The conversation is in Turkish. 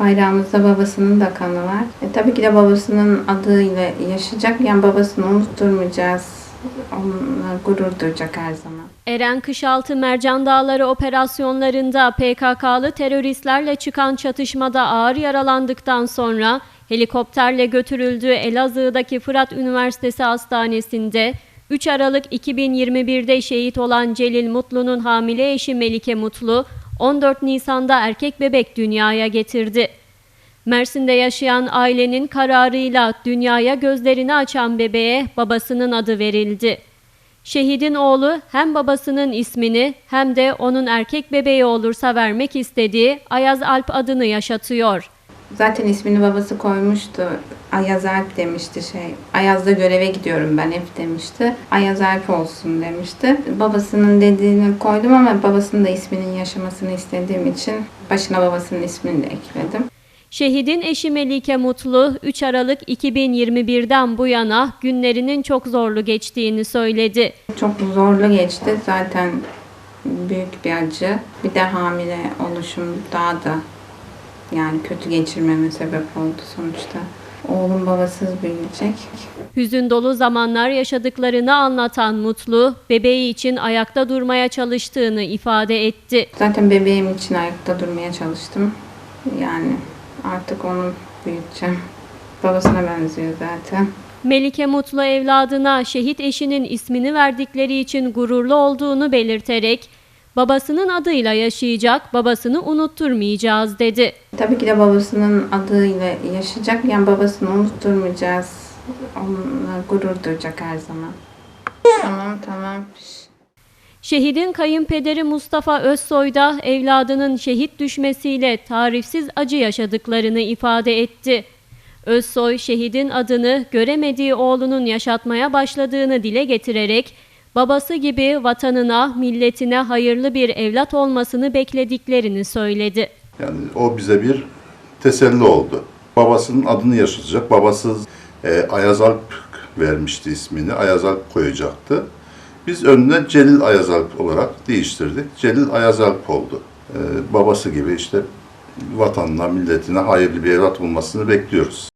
Bayrağımızda babasının da kanı var. E, tabii ki de babasının adıyla yaşayacak. Yani babasını unutturmayacağız. Onunla gurur duyacak her zaman. Eren Kışaltı Mercan Dağları operasyonlarında PKK'lı teröristlerle çıkan çatışmada ağır yaralandıktan sonra helikopterle götürüldüğü Elazığ'daki Fırat Üniversitesi Hastanesi'nde 3 Aralık 2021'de şehit olan Celil Mutlu'nun hamile eşi Melike Mutlu 14 Nisan'da erkek bebek dünyaya getirdi. Mersin'de yaşayan ailenin kararıyla dünyaya gözlerini açan bebeğe babasının adı verildi. Şehidin oğlu hem babasının ismini hem de onun erkek bebeği olursa vermek istediği Ayaz Alp adını yaşatıyor. Zaten ismini babası koymuştu. Ayaz Alp demişti şey. Ayaz'da göreve gidiyorum ben hep demişti. Ayaz Alp olsun demişti. Babasının dediğini koydum ama babasının da isminin yaşamasını istediğim için başına babasının ismini de ekledim. Şehidin eşi Melike Mutlu 3 Aralık 2021'den bu yana günlerinin çok zorlu geçtiğini söyledi. Çok zorlu geçti. Zaten büyük bir acı. Bir de hamile oluşum daha da yani kötü geçirmeme sebep oldu sonuçta. Oğlum babasız büyüyecek. Hüzün dolu zamanlar yaşadıklarını anlatan Mutlu, bebeği için ayakta durmaya çalıştığını ifade etti. Zaten bebeğim için ayakta durmaya çalıştım. Yani artık onu büyüteceğim. Babasına benziyor zaten. Melike Mutlu evladına şehit eşinin ismini verdikleri için gururlu olduğunu belirterek, babasının adıyla yaşayacak, babasını unutturmayacağız dedi. Tabii ki de babasının adıyla yaşayacak. Yani babasını unutturmayacağız. Onunla gurur duyacak her zaman. Tamam tamam. Şehidin kayınpederi Mustafa Özsoy da evladının şehit düşmesiyle tarifsiz acı yaşadıklarını ifade etti. Özsoy şehidin adını göremediği oğlunun yaşatmaya başladığını dile getirerek babası gibi vatanına, milletine hayırlı bir evlat olmasını beklediklerini söyledi. Yani o bize bir teselli oldu. Babasının adını yaşatacak. Babası e, Ayaz Alp vermişti ismini. Ayaz Alp koyacaktı. Biz önüne Celil Ayaz Alp olarak değiştirdik. Celil Ayaz Alp oldu. E, babası gibi işte vatanına, milletine hayırlı bir evlat bulmasını bekliyoruz.